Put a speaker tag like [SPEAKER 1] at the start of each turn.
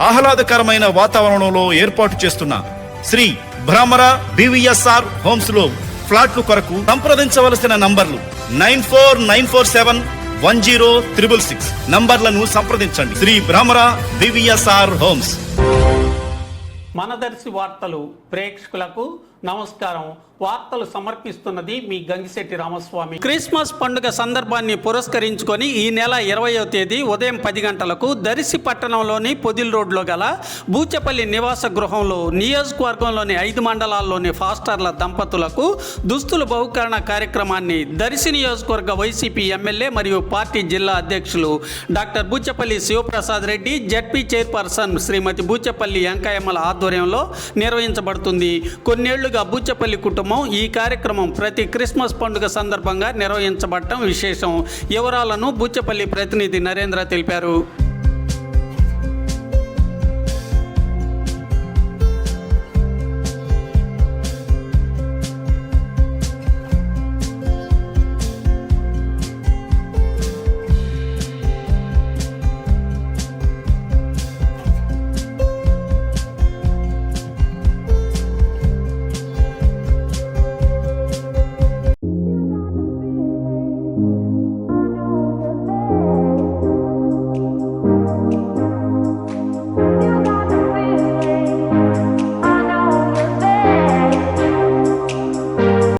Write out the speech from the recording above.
[SPEAKER 1] ఆహ్లాదకరమైన వాతావరణంలో ఏర్పాటు చేస్తున్న శ్రీ భ్రమర బివిఎస్ఆర్ హోమ్స్లో ఫ్లాట్లు కొరకు సంప్రదించవలసిన నంబర్లు nine four nine four seven one zero triple six నంబర్లను సంప్రదించండి. Shri Bhramara BVSR homes.
[SPEAKER 2] మనదర్శి వార్తలు ప్రేక్షకులకు నమస్కారం. వార్తలు సమర్పిస్తున్నది మీ గంగిశెట్టి రామస్వామి. క్రిస్మస్ పండుగ సందర్భాన్ని పురస్కరించుకొని ఈ నెల ఇరవయో తేదీ ఉదయం పది గంటలకు దరిసి పట్టణంలోని పొదిల్ రోడ్లో గల బూచపల్లి నివాస గృహంలో నియోజకవర్గంలోని ఐదు మండలాల్లోని ఫాస్టర్ల దంపతులకు దుస్తుల బహుకరణ కార్యక్రమాన్ని దర్శి నియోజకవర్గ వైసీపీ ఎమ్మెల్యే మరియు పార్టీ జిల్లా అధ్యక్షులు doctor Buchepalli Sivaprasad Reddy ZP chairperson Srimati Buchepalli వెంకయ్యమ్మల ఆధ్వర్యంలో నిర్వహించబడుతుంది. కొన్నేళ్ళుగా బూచపల్లి కుటుంబం ఈ కార్యక్రమం ప్రతి క్రిస్మస్ పండుగ సందర్భంగా నిర్వహించబడటం విశేషం. వివరాలను బుచ్చపల్లి ప్రతినిధి నరేంద్ర తెలిపారు.